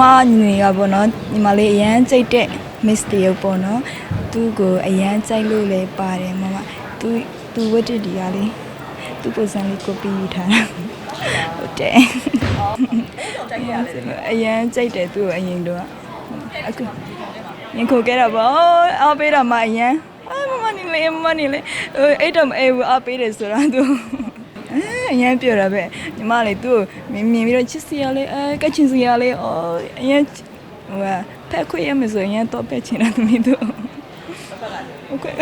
မညီကပေါ့နော်ညီမလေးအရန်ကြိတ်တဲ့ miss တရုပ်ပေါ့နော်သူ့ကိုအရန်ကြိုက်လို့လည်းပါတယ်မမသူသူဝတ်တတီကလေသူပုံစံလေးကိုပြီးယူထားတာဟုတ်တယ်အရန်ကြိုက်တယ်သူ့ကိုအရင်တော့အခုရင်ခုခဲ့တာပေါ့အားပေးတာမအရန်အာမမနေလေမမနေလေအဲ့တော့အေးဘူးအားပေးတယ်ဆိုတာသူ အရန်ပြောတာပဲညီမလေးသူ့ကိုမြင်မြင်ပြီးတော့ချစ်စီရလေးအဲကချင်စီရလေးအော်အရန်ဟိုဖက်ခွေရမယ်ဆိုရင်တော့ပက်ချင်တာသမီးတို့ဟုတ်ကဲ့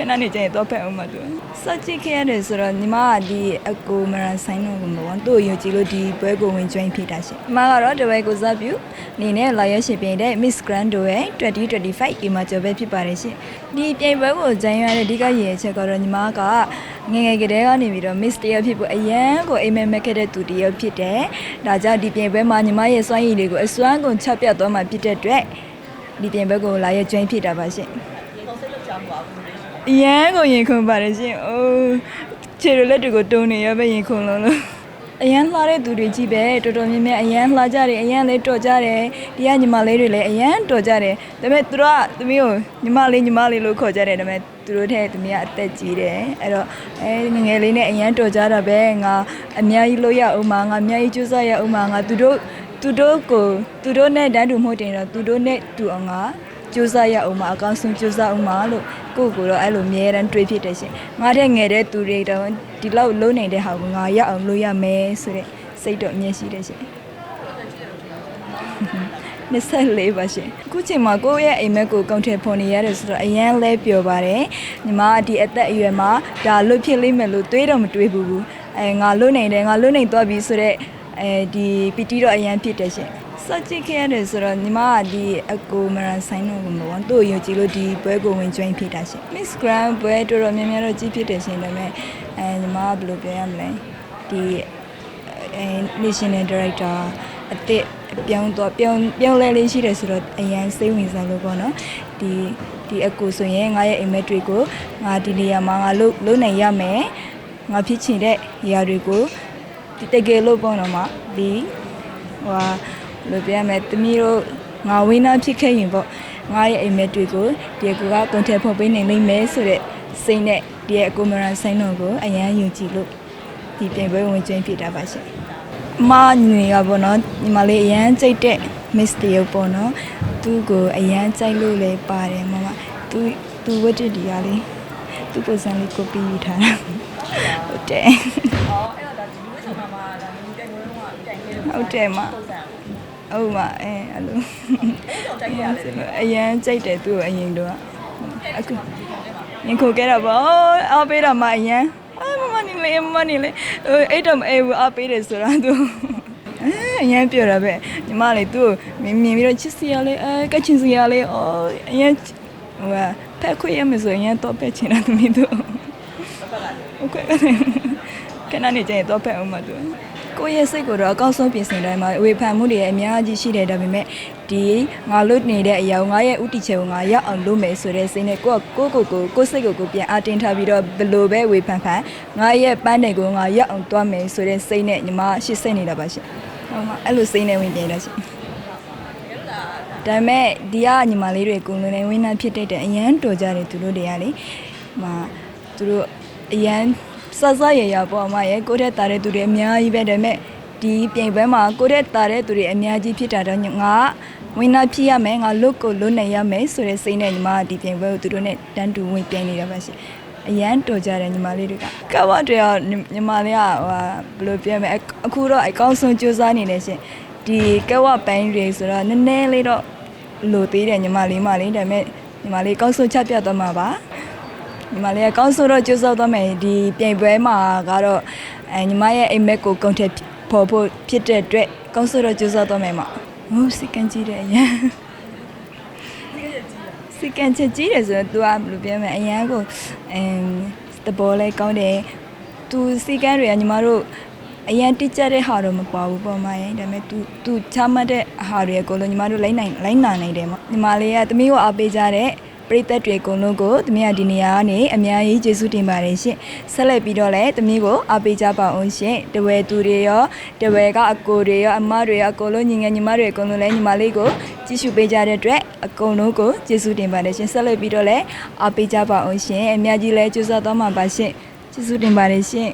ခဏနေကျရင်တော့ဖက်အောင်မသူစကြည့်ခဲ့ရတယ်ဆိုတော့ညီမကဒီအကိုမရန်ဆိုင်တော့မပေါ့သူ့ကိုယုံကြည်လို့ဒီပွဲကိုဝင် join ဖြစ်တာရှင်ညီမကတော့တပည့်ကိုစားပြုအနေနဲ့လာရရှင်ပြိုင်တဲ့ Miss Grand တို့ရဲ့2025ဒီမှာကျော်ပဲဖြစ်ပါတယ်ရှင်ဒီပြိုင်ပွဲကို join ရတဲ့အဓိကရည်ရွယ်ချက်ကတော့ညီမကငယ်ငယ်ကတည်းကနေပြီးတော့ Miss တယောက်ဖြစ်ဖို့အရန်ကိုအိမ်မက်မက်ခဲ့တဲ့သူတယောက်ဖြစ်တယ်ဒါကြောင့်ဒီပြိုင်ပွဲမှာညီမရဲ့စွမ်းရည်တွေကိုအစွမ်းကုန်ချက်ပြတ်သွားမှဖြစ်တဲ့အတွက်ဒီပြိုင်ပွဲကိုလာရ join ဖြစ်တာပါရှင် အရန်ကိုရင်ခုန်ပါတယ်ရှင်။အိုးခြေရလက်တွေကိုတုံနေရပဲရင်ခုန်လုံးလို့အရန်လှတဲ့သူတွေကြီးပဲတော်တော်များများအရန်လှကြတယ်အရန်လေးတော်ကြတယ်ဒီကညီမလေးတွေလည်းအရန်တော်ကြတယ်ဒါပေမဲ့သူတို့ကသမီးကိုညီမလေးညီမလေးလို့ခေါ်ကြတယ်ဒါပေမဲ့သူတို့ထဲသမီးကအသက်ကြီးတယ်အဲ့တော့အဲငယ်ငယ်လေးနဲ့အရန်တော်ကြတာပဲငါအများကြီးလို့ရအောင်မငါအများကြီးကြိုးစားရအောင်မငါသူတို့သူတို့ကိုသူတို့နဲ့တန်းတူမဟုတ်တင်တော့သူတို့နဲ့တူအောင်ငါ ကြိုးစားရအောင်မအကောင်းဆုံးကြိုးစားအောင်မလို့ကိုယ့်ကိုယ်တော့အဲ့လိုအမြဲတမ်းတွေးဖြစ်တယ်ရှင်ငါတဲ့ငယ်တဲ့သူတွေတော့ဒီလောက်လုံးနေတဲ့ဟာကိုငါရအောင်လုပ်ရမယ်ဆိုတဲ့စိတ်တော့အမြဲရှိတယ်ရှင်24ပါရှင်အခုချိန်မှာကိုယ့်ရဲ့အိမ်မက်ကိုကောင်းထည့်ဖော်နေရတယ်ဆိုတော့အရန်လဲပျော်ပါတယ်ညီမကဒီအသက်အရွယ်မှာဒါလွတ်ဖြစ်လိမ့်မယ်လို့တွေးတော့မတွေးဘူးဘူးအဲငါလွတ်နေတယ်ငါလွတ်နေသွားပြီဆိုတော့အဲဒီပီတီတော့အရန်ဖြစ်တယ်ရှင် စကြည့်ခဲ့ရတယ်ဆိုတော့ညီမကဒီအကိုမရန်ဆိုင်တော့မပေါ့သူ့ကိုယုံကြည်လို့ဒီပွဲကိုဝင် join ဖြစ်တာရှင် Miss Grand ပွဲတော်တော်များများတော့ကြီးဖြစ်တယ်ရှင်ဒါပေမဲ့အဲညီမကဘယ်လိုပြောရမလဲဒီအဲ national director အစ်စ်ပြောင်းတော့ပြောင်းပြောင်းလဲလေးရှိတယ်ဆိုတော့အရန်စိတ်ဝင်စားလို့ပေါ့နော်ဒီဒီအကူဆိုရင်ငါရဲ့အိမ်မက်တွေကိုငါဒီနေရာမှာငါလုပ်လုပ်နိုင်ရမယ်ငါဖြစ်ချင်တဲ့နေရာတွေကိုဒီတကယ်လို့ပေါ့နော်မဒီဟိုဟာ ဘယ်လိုပြောရမလဲတမီးတို့ငါဝင်းနာဖြစ်ခဲ့ရင်ပေါ့ငါရဲ့အိမ်မက်တွေကိုဒီအကူကကွန်ထက်ဖော်ပေးနိုင်လိမ့်မယ်ဆိုတဲ့စိတ်နဲ့ဒီအကူမရန်ဆိုင်တော်ကိုအရန်ယုံကြည်လို့ဒီပြင်ပွဲဝင်ကျင်းဖြစ်တာပါရှင်။မညီကပေါ့နော်ညီမလေးအရန်ကြိတ်တဲ့ miss တရုပ်ပေါ့နော်သူ့ကိုအရန်ကြိုက်လို့လည်းပါတယ်မမသူသူဝတ်တတီကလေသူပုံစံလေးကိုပြီးယူထားတာဟုတ်တယ်အော်အဲ့တော့ဒါဒီဝိဆောင်မှာမှာဒါမီတိုင်ဝင်တော့တိုင်ခဲ့လို့ဟုတ်တယ်မပုံစံ ဟုတ်မအဲအဲ့လိုအဲ့တော့တိုင်ခဲ့ရတယ်အရန်ကြိတ်တယ်သူ့ကိုအရင်တော့အခုရင်ခုခဲ့တာပေါ့အားပေးတာမအရန်အာမမနေလေမမနေလေအဲ့တော့အေးဘူးအားပေးတယ်ဆိုတာသူအဲအရန်ပြောတာပဲညီမလေးသူ့ကိုမြင်မြင်ပြီးတော့ချစ်စီရလေးအဲကချင်စီရလေးအော်အရန်ဟိုကဖက်ခွေရမယ်ဆိုရင်တော့ပက်ချင်တာသမီးတို့ဟုတ်ကဲ့ခဏနေကျရင်တော့ဖက်အောင်မသူ ကိုယ့်ရဲ့စိတ်ကိုတော့အကောက်ဆုံးပြင်ဆင်တိုင်းမှာဝေဖန်မှုတွေအများကြီးရှိတယ်ဒါပေမဲ့ဒီငါလွတ်နေတဲ့အရာကိုငါရဲ့ဥတီချေကိုငါရောက်အောင်လုပ်မယ်ဆိုတဲ့စိတ်နဲ့ကိုယ့်ကိုယ့်ကိုယ်ကိုကိုယ့်စိတ်ကိုကိုယ်ပြန်အတင်းထားပြီးတော့ဘယ်လိုပဲဝေဖန်ဖန်ငါရဲ့ပန်းတွေကိုငါရောက်အောင်သွားမယ်ဆိုတဲ့စိတ်နဲ့ညီမရှစ်စိတ်နေတာပါရှင်ဟုတ်မှာအဲ့လိုစိတ်နဲ့ဝင်ပြန်တာရှင်ဒါပေမဲ့ဒီကညီမလေးတွေကိုလုံးနေဝင်းနှဖြစ်တဲ့အရန်တော်ကြတယ်သူတို့တွေကလေဟမာသူတို့အရန် စစရရပေါ့အမရဲ့ကိုတဲ့တာတဲ့သူတွေအများကြီးပဲဒါပေမဲ့ဒီပြင်ပန်းမှာကိုတဲ့တာတဲ့သူတွေအများကြီးဖြစ်တာတော့ငါဝင်းနှဖြစ်ရမယ်ငါလုတ်ကိုလွတ်နိုင်ရမယ်ဆိုတဲ့စိတ်နဲ့ညီမကဒီပြင်ပွဲကိုသူတို့နဲ့တန်းတူဝင်ပြိုင်နေတာပါရှင်အရန်တော်ကြတယ်ညီမလေးတွေကကဝတ်တွေကညီမလေးကဟိုဘယ်လိုပြောမလဲအခုတော့အကောင်းဆုံးကြိုးစားနေတယ်ရှင်ဒီကဝတ်ပိုင်းတွေဆိုတော့နည်းနည်းလေးတော့လို့သေးတယ်ညီမလေးမလေးဒါပေမဲ့ညီမလေးကောင်းဆုံးချက်ပြတ်သွားမှာပါ ညီမလေးကကောင်းဆုံးတော့ကြိုးစားသွားမယ်ဒီပြိုင်ပွဲမှာကတော့အဲညီမရဲ့အိမ်မက်ကိုကုန်ထက်ပေါ်ဖို့ဖြစ်တဲ့အတွက်ကောင်းဆုံးတော့ကြိုးစားသွားမယ်မဟုတ်စီကန်ကြီးတယ်အရင်စီကန်ချက်ကြီးတယ်ဆိုတော့ तू ကဘယ်လိုပြောမလဲအရန်ကိုအမ်တဘောလဲကောင်းတယ် तू စီကန်တွေကညီမတို့ အရန်တိကျတဲ့ဟာတော့မပေါ်ဘူးပေါ့မရဲ့ဒါပေမဲ့ तू तू ချမှတ်တဲ့ဟာတွေအကုန်လုံးညီမတို့လိုက်နိုင်လိုက်နာနိုင်တယ်မညီမလေးကသမီးကိုအားပေးကြတဲ့ ပရိသတ်တွေအကုန်လုံးကိုသမီးကဒီနေရာကနေအများကြီးကျေးဇူးတင်ပါတယ်ရှင်ဆက်လက်ပြီးတော့လည်းသမီးကိုအားပေးကြပါအောင်ရှင်တဝဲသူတွေရောတဝဲကအကိုတွေရောအမတွေရောအကုန်လုံးညီငယ်ညီမတွေအကုန်လုံးလည်းညီမလေးကိုကြည့်ရှုပေးကြတဲ့အတွက်အကုန်လုံးကိုကျေးဇူးတင်ပါတယ်ရှင်ဆက်လက်ပြီးတော့လည်းအားပေးကြပါအောင်ရှင်အများကြီးလည်းကျေးဇူးတော်မှာပါရှင်ကျေးဇူးတင်ပါတယ်ရှင်